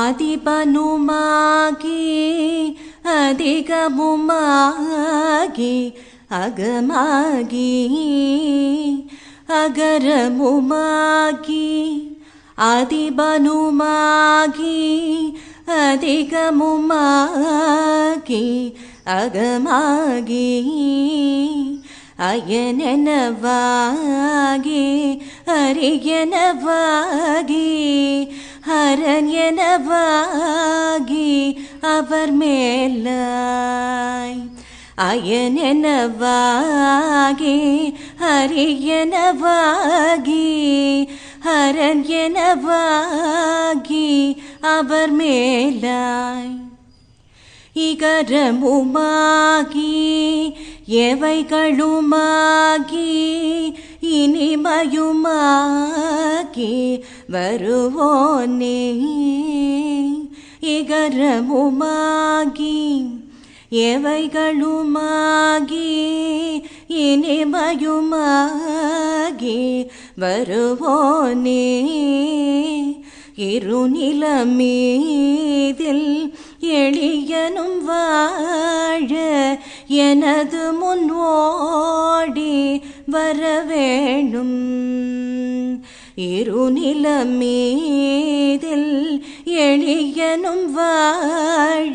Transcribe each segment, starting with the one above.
அதிபனுமாகி அதிகமுமாகி அகமாகி அகரமுமாகி அதிபனுமாகி அதிகமுமாகி அகமாகி அயனெனவாகி அரியனவாகி ஹரண்யனவாகி அவர் மேலாய். அயனெனவாகி ஹரியனவாகி ஹரண்யனவாகி அவர் மேலாய். இகரமுமாகி எவைகளுமாகி இனிமயுமாகி வருவோனே இகரமுமாகி எவைகளுமாகி இனிமையுமாகி வருவோனே இருநிலமீதில் எளியனும் வாழ எனது முன் ஓடி வர வேணும் இருநிலமீதில் எளியனும் வாழ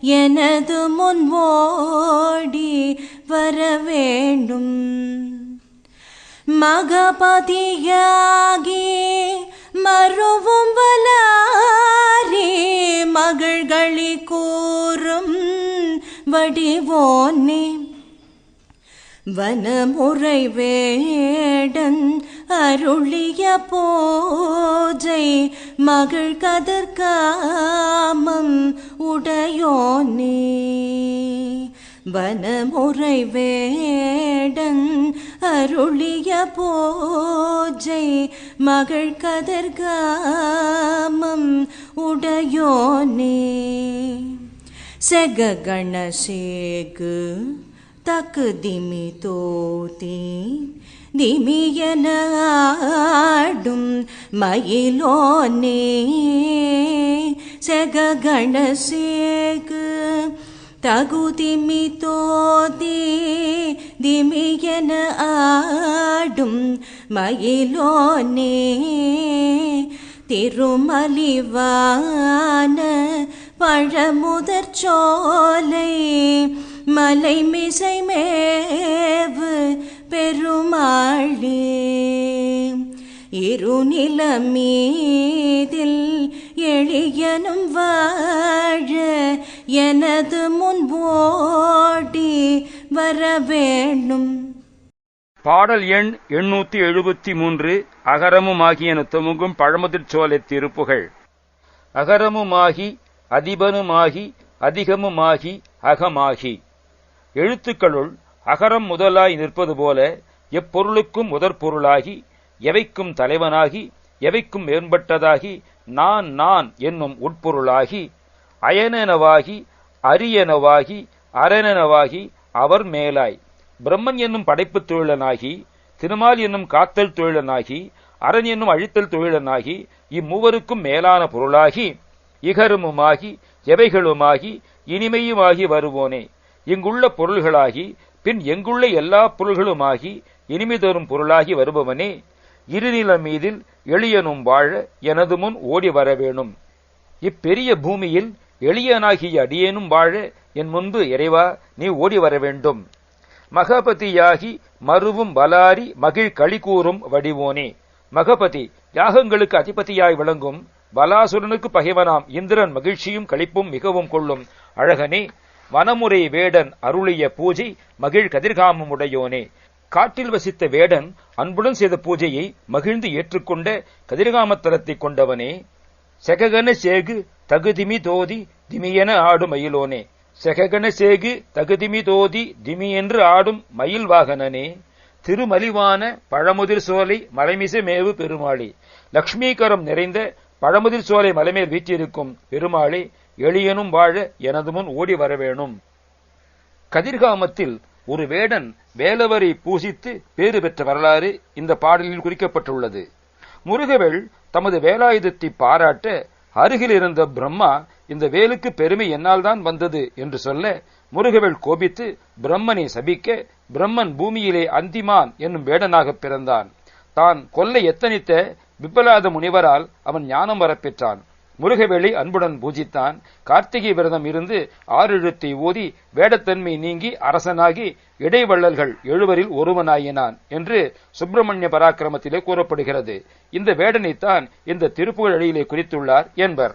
எனது முன் ஓடி வர வேண்டும். மகபதியாகி மறுவும் வலாரி மகள்களி கூறும் வடிவோனே. வனமுறை வேடன் அருளிய போஜை மகள் கதற்காமம் உடையோனே. வனமுறை வேடன் அருளிய போஜை மகள் கதர்காமம் உடையோனே. செக கணசேகு தக்கு திமி தோதி திமியன ஆடும் மயிலோனே செககணசேகு தகுதிமி தோதி திமியன ஆடும் மயிலோனே திருமலிவான பழமுதற் சோலை மலை மிசை மேவு பெருமாளே. இருநிலமீதில் எளியனும் வாழ எனது முன்போடி வர வேணும் பாடல் எண் எண்ணூத்தி எழுபத்தி மூன்று அகரமுமாகிய துமுகும் பழமுதிர் சோலை திருப்புகழ் அகரமுமாகி அதிபனுமாகி அதிகமுமாகி அகமாகி. எழுத்துக்களுள் அகரம் முதலாய் நிற்பது போல எப்பொருளுக்கும் முதற் பொருளாகி எவைக்கும் தலைவனாகி எவைக்கும் மேம்பட்டதாகி நான் நான் என்னும் உட்பொருளாகி அயனெனவாகி அரியனவாகி அரணெனவாகி அவர் மேலாய். பிரம்மன் என்னும் படைப்புத் தொழிலனாகி திருமால் என்னும் காத்தல் தொழிலனாகி அரண் என்னும் அழித்தல் தொழிலனாகி இம்மூவருக்கும் மேலான பொருளாகி இகருமுமாகி எவைகளுமாகி இனிமையுமாகி வருவோனே. இங்குள்ள பொருள்களாகி பின் எங்குள்ள எல்லா பொருள்களுமாகி இனிமை தரும் பொருளாகி வருபவனே இருநில மீதில் எளியனும் வாழ எனது முன் ஓடி வர வேணும். இப்பெரிய பூமியில் எளியனாகிய அடியேனும் வாழ என் முன்பு இறைவா நீ ஓடி வர வேண்டும். மகபதியாகி மருவும் பலாரி மகிழ் களி கூறும் வடிவோனே. மகபதி யாகங்களுக்கு அதிபதியாய் விளங்கும் பலாசுரனுக்கு பகைவனாம் இந்திரன் மகிழ்ச்சியும் களிப்பும் மிகவும் கொள்ளும். அழகனே வனமுறை வேடன் அருளிய பூஜை மகிழ் கதிர்காமம் உடையோனே காட்டில் வசித்த வேடன் அன்புடன் செய்த பூஜையை மகிழ்ந்து ஏற்றுக்கொண்ட கதிர்காமத்தலத்தை கொண்டவனே. செககன சேகு தகுதிமி தோதி திமியென ஆடும் மயிலோனே. செககன சேகு தகுதிமி தோதி திமி என்று ஆடும் மயில் வாகனனே. திருமலிவான பழமுதிர் சோலை மலைமிசை மேவு பெருமாளி. லக்ஷ்மீகரம் நிறைந்த பழமுதிர் சோலை மலைமேல் வீற்றிருக்கும் பெருமாளி எளியனும் வாழ எனது முன் ஓடி வரவேணும். கதிர்காமத்தில் ஒரு வேடன் வேலவரை பூசித்து பேறு பெற்ற வரலாறு இந்த பாடலில் குறிக்கப்பட்டுள்ளது. முருகவேள் தமது வேலாயுதத்தை பாராட்ட அருகில் இருந்த பிரம்மா இந்த வேலுக்கு பெருமை என்னால் தான் வந்தது என்று சொல்ல முருகவேள் கோபித்து பிரம்மனை சபிக்க பிரம்மன் பூமியிலே அந்திமான் என்னும் வேடனாக பிறந்தான். தான் கொல்ல எத்தனித்த விப்பலாத முனிவரால் அவன் ஞானம் வரப்பெற்றான். முருகவேளை அன்புடன் பூஜித்தான். கார்த்திகை விரதம் இருந்து ஆறெழுத்தை ஓதி வேடத்தன்மை நீங்கி அரசனாகி இடைவள்ளல்கள் எழுவரில் ஒருவனாயினான் என்று சுப்பிரமணிய பராக்கிரமத்திலே கூறப்படுகிறது. இந்த வேடனைத்தான் இந்த திருப்புகழிலே குறித்துள்ளார் என்பர்.